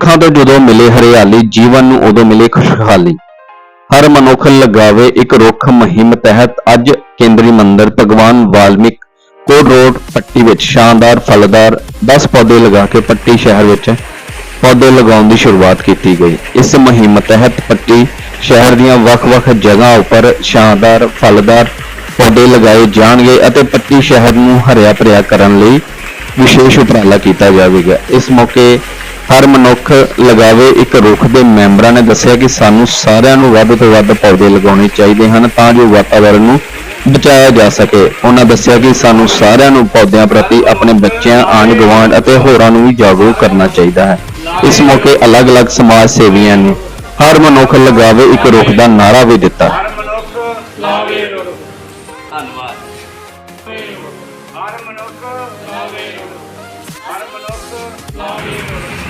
ਰੁੱਖਾਂ ਤੋਂ ਜਦੋਂ ਮਿਲੇ ਹਰਿਆਲੀ, ਜੀਵਨ ਨੂੰ ਉਦੋਂ ਮਿਲੇ ਖੁਸ਼ਹਾਲੀ। ਹਰ ਮਨੁੱਖ ਲਗਾਵੇ ਇੱਕ ਰੁੱਖ ਮੁਹਿੰਮ ਤਹਿਤ ਅੱਜ ਕੇਂਦਰੀ ਮੰਦਿਰ ਭਗਵਾਨ ਵਾਲਮੀਕ ਕੋਟ ਰੋਡ ਪੱਟੀ ਵਿੱਚ। ਸ਼ਾਨਦਾਰ, ਫਲਦਾਰ 10 ਪੌਦੇ ਲਗਾ ਕੇ ਪੱਟੀ ਸ਼ਹਿਰ ਵਿੱਚ ਪੌਦੇ ਲਗਾਉਣ ਦੀ ਸ਼ੁਰੂਆਤ ਕੀਤੀ ਗਈ। ਇਸ ਮੁਹਿੰਮ ਤਹਿਤ ਪੱਟੀ ਸ਼ਹਿਰ ਦੀਆਂ ਵੱਖ-ਵੱਖ ਜਗ੍ਹਾ ਉੱਪਰ ਸ਼ਾਨਦਾਰ, ਫਲਦਾਰ ਪੌਦੇ ਲਗਾਏ ਜਾਣਗੇ ਅਤੇ ਪੱਟੀ ਸ਼ਹਿਰ ਨੂੰ ਹਰਿਆ ਭਰਿਆ ਕਰਨ ਲਈ ਵਿਸ਼ੇਸ਼ ਉਪਰਾਲਾ ਕੀਤਾ ਜਾਵੇਗਾ। ਇਸ ਮੌਕੇ ਹਰ ਮਨੁੱਖ ਲਗਾਵੇ ਇੱਕ ਰੁੱਖ ਦੇ ਮੈਂਬਰਾਂ ਨੇ ਦੱਸਿਆ ਕਿ ਸਾਨੂੰ ਸਾਰਿਆਂ ਨੂੰ ਵੱਧ ਤੋਂ ਵੱਧ ਪੌਦੇ ਲਗਾਉਣੇ ਚਾਹੀਦੇ ਹਨ ਤਾਂ ਜੋ ਵਾਤਾਵਰਣ ਨੂੰ ਬਚਾਇਆ ਜਾ ਸਕੇ। ਉਹਨਾਂ ਦੱਸਿਆ ਕਿ ਸਾਨੂੰ ਸਾਰਿਆਂ ਨੂੰ ਪੌਦਿਆਂ ਪ੍ਰਤੀ ਆਪਣੇ ਬੱਚਿਆਂ, ਆਂਢ ਗੁਆਂਢ ਅਤੇ ਹੋਰਾਂ ਨੂੰ ਵੀ ਜਾਗਰੂਕ ਕਰਨਾ ਚਾਹੀਦਾ ਹੈ। ਇਸ ਮੌਕੇ ਅਲੱਗ-ਅਲੱਗ ਸਮਾਜ ਸੇਵੀਆਂ ਨੇ ਹਰ ਮਨੁੱਖ ਲਗਾਵੇ ਇੱਕ ਰੁੱਖ ਦਾ ਨਾਰਾ ਵੀ ਦਿੱਤਾ। ਹਰ ਮਨੁੱਖ ਲਾਵੇ ਰੁੱਖ ਧੰਨਵਾਦ। ਹਰ ਮਨੁੱਖ ਲਾਵੇ ਰੁੱਖ ਹਰ ਮਨੁੱਖ ਲਾਵੇ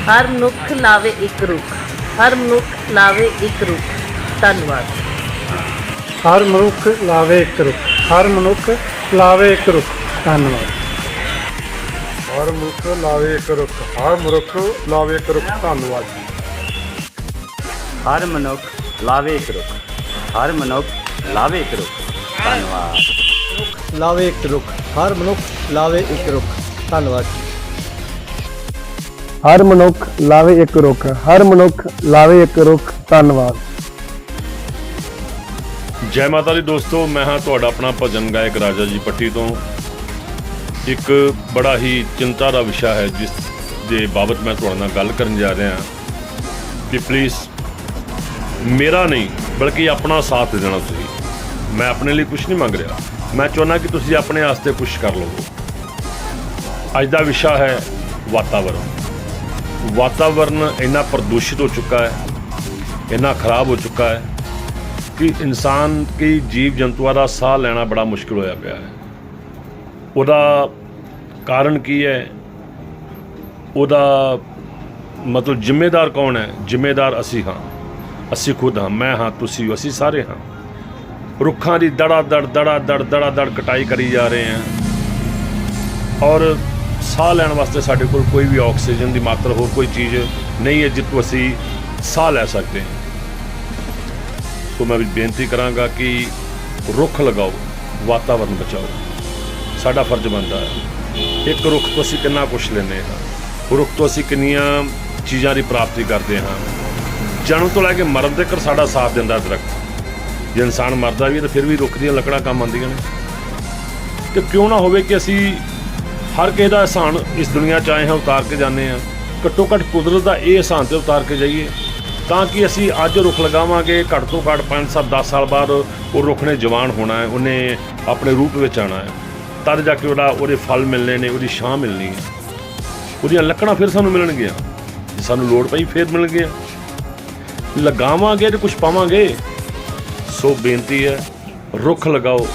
ਹਰ ਮਨੁੱਖ ਲਾਵੇ ਇੱਕ ਰੁੱਖ ਹਰ ਮਨੁੱਖ ਲਾਵੇ ਇੱਕ ਰੁੱਖ ਧੰਨਵਾਦ ਹਰ ਮਨੁੱਖ ਲਾਵੇ ਇੱਕ ਰੁੱਖ ਹਰ ਮਨੁੱਖ ਲਾਵੇ ਇੱਕ ਰੁੱਖ ਧੰਨਵਾਦ ਹਰ ਮਨੁੱਖ ਲਾਵੇ ਇੱਕ ਰੁੱਖ ਹਰ ਮਨੁੱਖ ਲਾਵੇ ਇੱਕ ਰੁੱਖ ਧੰਨਵਾਦ ਹਰ ਮਨੁੱਖ ਲਾਵੇ ਇੱਕ ਰੁੱਖ ਹਰ ਮਨੁੱਖ ਲਾਵੇ ਇੱਕ ਰੁੱਖ ਧੰਨਵਾਦ ਲਾਵੇ ਇੱਕ ਰੁੱਖ ਹਰ ਮਨੁੱਖ ਲਾਵੇ ਇੱਕ ਰੁੱਖ ਧੰਨਵਾਦ ਹਰ ਮਨੁੱਖ ਲਾਵੇ ਇੱਕ ਰੁੱਖ, ਹਰ ਮਨੁੱਖ ਲਾਵੇ ਇੱਕ ਰੁੱਖ, ਧੰਨਵਾਦ। ਜੈ ਮਾਤਾ ਦੀ ਦੋਸਤੋ, ਮੈਂ ਹਾਂ ਤੁਹਾਡਾ ਆਪਣਾ ਭਜਨ ਗਾਇਕ ਰਾਜਾ ਜੀ ਪੱਟੀ ਤੋਂ। ਇੱਕ ਬੜਾ ਹੀ ਚਿੰਤਾ ਦਾ ਵਿਸ਼ਾ ਹੈ, ਜਿਸ ਦੇ ਬਾਬਤ ਮੈਂ ਤੁਹਾਡੇ ਨਾਲ ਗੱਲ ਕਰਨ ਜਾ ਰਿਹਾ ਕਿ ਪਲੀਜ਼ ਮੇਰਾ ਨਹੀਂ, ਬਲਕਿ ਆਪਣਾ ਸਾਥ ਦੇਣਾ ਤੁਸੀਂ। ਮੈਂ ਆਪਣੇ ਲਈ ਕੁਝ ਨਹੀਂ ਮੰਗ ਰਿਹਾ। ਮੈਂ ਚਾਹੁੰਦਾ ਕਿ ਤੁਸੀਂ ਆਪਣੇ ਵਾਸਤੇ ਕੁਝ ਕਰ ਲਵੋ। ਅੱਜ ਦਾ ਵਿਸ਼ਾ ਹੈ ਵਾਤਾਵਰਣ। ਵਾਤਾਵਰਨ ਇੰਨਾ ਪ੍ਰਦੂਸ਼ਿਤ ਹੋ ਚੁੱਕਾ ਹੈ ਇੰਨਾ ਖਰਾਬ ਹੋ ਚੁੱਕਾ ਹੈ ਕਿ ਇਨਸਾਨ ਕੀ ਜੀਵ ਜੰਤੂਆਂ ਦਾ ਸਾਹ ਲੈਣਾ ਬੜਾ ਮੁਸ਼ਕਿਲ ਹੋਇਆ ਪਿਆ ਹੈ। ਉਹਦਾ ਕਾਰਨ ਕੀ ਹੈ? ਉਹਦਾ ਮਤਲਬ ਜ਼ਿੰਮੇਦਾਰ ਕੌਣ ਹੈ? ਜ਼ਿੰਮੇਦਾਰ ਅਸੀਂ ਹਾਂ। ਅਸੀਂ ਖੁਦ ਹਾਂ। ਮੈਂ ਹਾਂ ਤੁਸੀਂ ਹੋ, ਅਸੀਂ ਸਾਰੇ ਹਾਂ। ਰੁੱਖਾਂ ਦੀ ਦੜਾ ਦੜ ਦੜਾ ਦੜ ਦੜਾ ਦੜ ਕਟਾਈ ਕਰੀ ਜਾ ਰਹੇ ਹਾਂ। ਔਰ ਸਾਹ ਲੈਣ ਵਾਸਤੇ ਸਾਡੇ ਕੋਲ ਕੋਈ ਵੀ ਆਕਸੀਜਨ ਦੀ ਮਾਤਰਾ ਹੋਰ ਕੋਈ ਚੀਜ਼ ਨਹੀਂ ਹੈ ਜਿੱਥੋਂ ਅਸੀਂ ਸਾਹ ਲੈ ਸਕਦੇ ਸੋ ਮੈਂ ਵੀ ਬੇਨਤੀ ਕਰਾਂਗਾ ਕਿ ਰੁੱਖ ਲਗਾਓ, ਵਾਤਾਵਰਨ ਬਚਾਓ। ਸਾਡਾ ਫਰਜ਼ ਬਣਦਾ ਹੈ। ਇੱਕ ਰੁੱਖ ਤੋਂ ਅਸੀਂ ਕਿੰਨਾ ਕੁਝ ਲੈਂਦੇ ਹਾਂ? ਰੁੱਖ ਤੋਂ ਅਸੀਂ ਕਿੰਨੀਆਂ ਚੀਜ਼ਾਂ ਦੀ ਪ੍ਰਾਪਤੀ ਕਰਦੇ ਹਾਂ? ਜਨਮ ਤੋਂ ਲੈ ਕੇ ਮਰਨ ਤੱਕ ਸਾਡਾ ਸਾਥ ਦਿੰਦਾ ਦਰਖਤ। ਜੇ ਇਨਸਾਨ ਮਰਦਾ ਵੀ ਹੈ ਤਾਂ ਫਿਰ ਵੀ ਰੁੱਖ ਦੀਆਂ ਲੱਕੜਾਂ ਕੰਮ ਆਉਂਦੀਆਂ ਨੇ। ਤੇ ਕਿਉਂ ਨਾ ਹੋਵੇ ਕਿ ਅਸੀਂ ਹਰ ਕਿਸੇ ਦਾ ਅਹਿਸਾਨ ਇਸ ਦੁਨੀਆ 'ਚ ਆਏ ਹਾਂ, ਉਤਾਰ ਕੇ ਜਾਂਦੇ ਹਾਂ। ਘੱਟੋ ਘੱਟ ਕੁਦਰਤ ਦਾ ਇਹ ਅਹਿਸਾਨ ਤੇ ਉਤਾਰ ਕੇ ਜਾਈਏ। ਤਾਂ ਕਿ ਅਸੀਂ ਅੱਜ ਰੁੱਖ ਲਗਾਵਾਂਗੇ, ਘੱਟ ਤੋਂ ਘੱਟ 5 7 10 ਸਾਲ ਬਾਅਦ ਉਹ ਰੁੱਖ ਨੇ ਜਵਾਨ ਹੋਣਾ ਹੈ, ਉਹਨੇ ਆਪਣੇ ਰੂਪ ਵਿੱਚ ਆਣਾ ਹੈ। ਤਦ ਜਾ ਕੇ ਉਹਦਾ ਉਹਦੇ ਫਲ ਮਿਲਣੇ ਨੇ, ਉਹਦੀ ਛਾਂ ਮਿਲਣੀ ਹੈ। ਉਹਦੀਆਂ ਲੱਕੜਾਂ ਫਿਰ ਸਾਨੂੰ ਮਿਲਣਗੀਆਂ। ਜੇ ਸਾਨੂੰ ਲੋੜ ਪਈ ਫਿਰ ਮਿਲਣਗੀਆਂ। ਲਗਾਵਾਂਗੇ ਤੇ ਕੁਝ ਪਾਵਾਂਗੇ। ਸੋ ਬੇਨਤੀ ਹੈ, ਰੁੱਖ ਲਗਾਓ,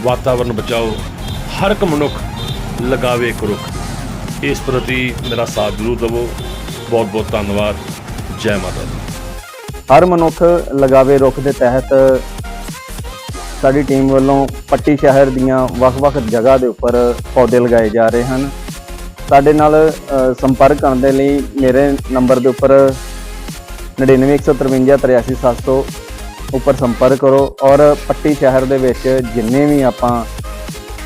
ਵਾਤਾਵਰਨ ਬਚਾਓ। ਹਰ ਇੱਕ ਮਨੁੱਖ ਲਗਾਵੇ ਇੱਕ ਰੁੱਖ। ਇਸ ਪ੍ਰਤੀ ਮੇਰਾ ਸਾਥ ਜ਼ਰੂਰ ਦੇਵੋ। ਬਹੁਤ ਬਹੁਤ ਧੰਨਵਾਦ। ਜੈ ਮਾਤਾ ਦੀ। ਹਰ ਮਨੁੱਖ ਲਗਾਵੇ ਰੁੱਖ ਦੇ ਤਹਿਤ ਸਾਡੀ ਟੀਮ ਵੱਲੋਂ ਪੱਟੀ ਸ਼ਹਿਰ ਦੀਆਂ ਵੱਖ-ਵੱਖ ਜਗ੍ਹਾ ਦੇ ਉੱਪਰ ਪੌਦੇ ਲਗਾਏ ਜਾ ਰਹੇ ਹਨ। ਸਾਡੇ ਨਾਲ ਸੰਪਰਕ ਕਰਨ ਦੇ ਲਈ ਮੇਰੇ ਨੰਬਰ ਦੇ ਉੱਪਰ 9915538700 ਉੱਪਰ ਸੰਪਰਕ ਕਰੋ। ਔਰ ਪੱਟੀ ਸ਼ਹਿਰ ਦੇ ਵਿੱਚ ਜਿੰਨੇ ਵੀ ਆਪਾਂ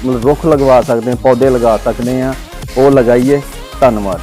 ਰੁੱਖ ਲਗਵਾ ਸਕਦੇ ਹਾਂ ਪੌਦੇ ਲਗਾ ਸਕਦੇ ਹਾਂ ਉਹ ਲਗਾਈਏ ਧੰਨਵਾਦ।